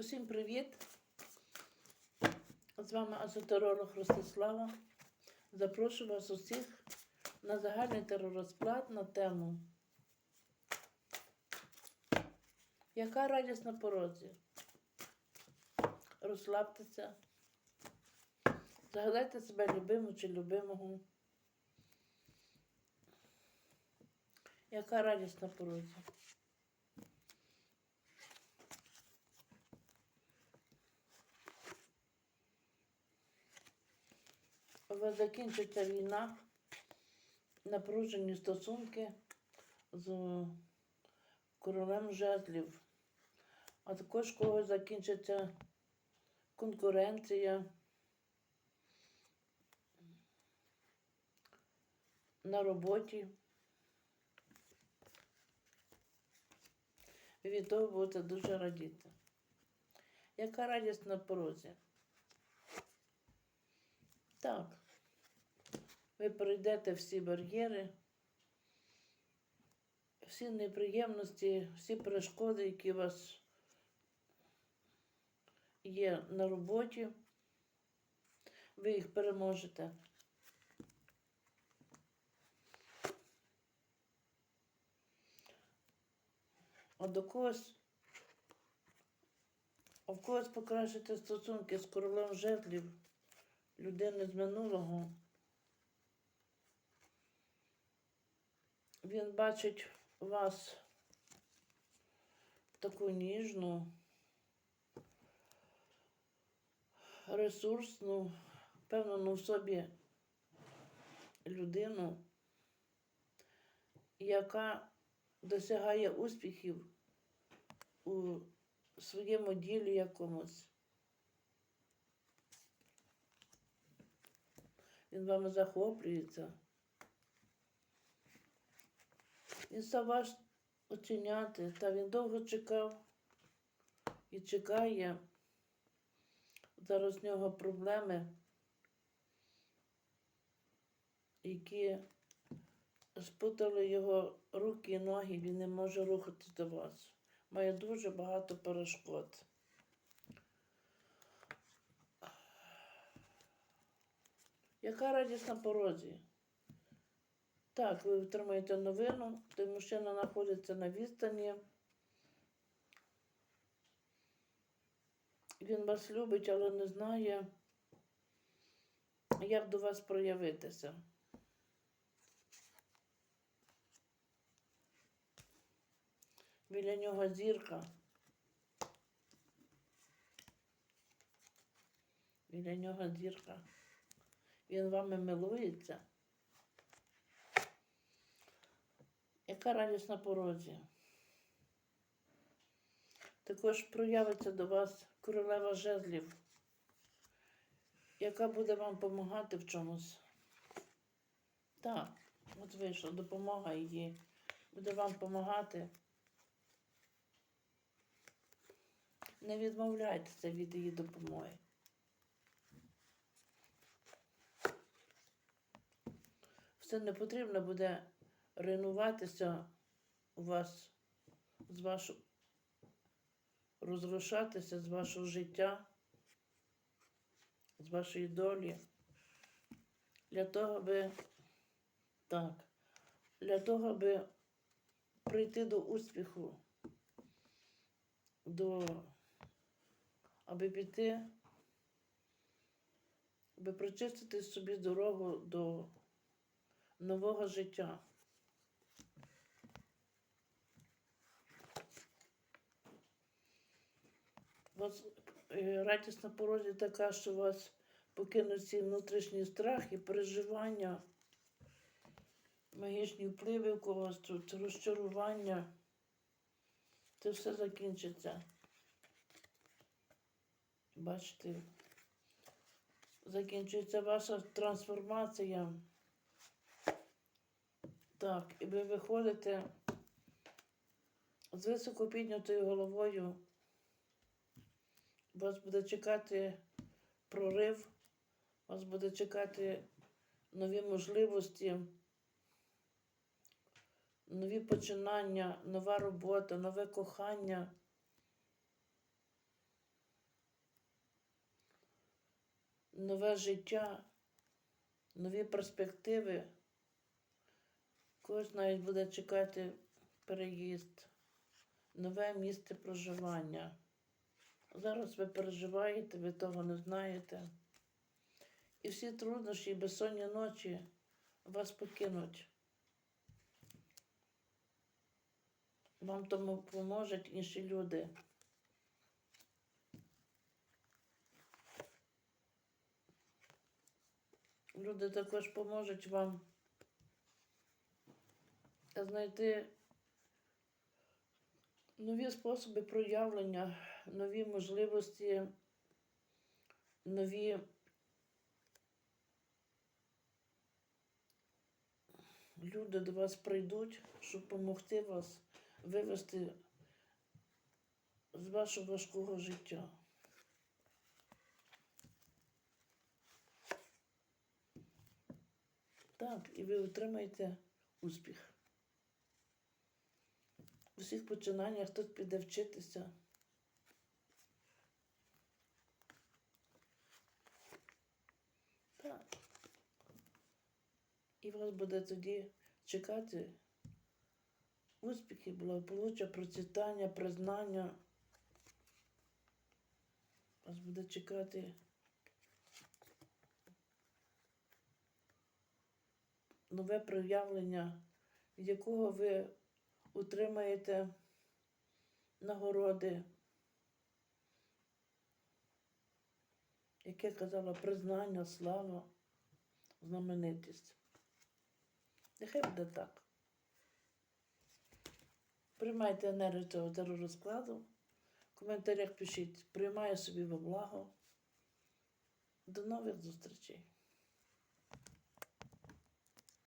Усім привіт! З вами азотеролог Ростислава. Запрошую вас усіх на загальний теророзклад на тему Яка радість на порозі? Розслабтеся, загадайте себе любиму чи любимого. Яка радість на порозі? Закінчиться війна, напружені стосунки з королем жезлів, а також когось закінчиться конкуренція на роботі. Від того будете дуже радіти. Яка радість на порозі? Так. Ви пройдете всі бар'єри, всі неприємності, всі перешкоди, які у вас є на роботі, ви їх переможете. А до когось, а в когось покращити стосунки з королем жезлів, людини з минулого. Він бачить вас таку ніжну, ресурсну, впевнену в собі людину, яка досягає успіхів у своєму ділі якомусь. Він вами захоплюється. Він став вас оціняти, та він довго чекав і чекає. Зараз в нього проблеми, які спутали його руки і ноги, він не може рухатись до вас. Має дуже багато перешкод. Яка радість на порозі? Так, ви отримаєте новину, той мужчина знаходиться на відстані. Він вас любить, але не знає, як до вас проявитися. Біля нього зірка. Біля нього зірка. Він вами милується. Яка радість на порозі? Також проявиться до вас королева жезлів, яка буде вам допомагати в чомусь. Так, от вийшло, допомога її. Буде вам допомагати. Не відмовляйтеся від її допомоги. Все не потрібно буде руйнуватися у вас з вашого розрушатися з вашого життя, з вашої долі. Для того, аби так, для того, аби прийти до успіху, до, аби піти, аби прочистити собі дорогу до нового життя. Вас е, радість на порозі така, що вас покинуть ці внутрішній страх переживання, магічні впливи у когось тут, розчарування. Це все закінчиться. Бачите, закінчується ваша трансформація. Так, і ви виходите з високо піднятою головою вас буде чекати прорив, вас буде чекати нові можливості, нові починання, нова робота, нове кохання. Нове життя, нові перспективи. Когось навіть буде чекати переїзд, нове місце проживання. Зараз ви переживаєте, ви того не знаєте. І всі труднощі і безсонні ночі вас покинуть. Вам тому поможуть інші люди. Люди також поможуть вам знайти нові способи проявлення, нові можливості, нові люди до вас прийдуть, щоб допомогти вас вивести з вашого важкого життя. Так, і ви отримаєте успіх. У всіх починаннях тут піде вчитися. Так. І вас буде тоді чекати успіхи, благополуччя, процвітання, признання. Вас буде чекати нове проявлення, від якого ви отримаєте нагороди, яке казала признання, слава, знаменитість. Нехай буде так. Приймайте енергію цього теророзкладу. В коментарях пишіть, приймаю собі во благо. До нових зустрічей.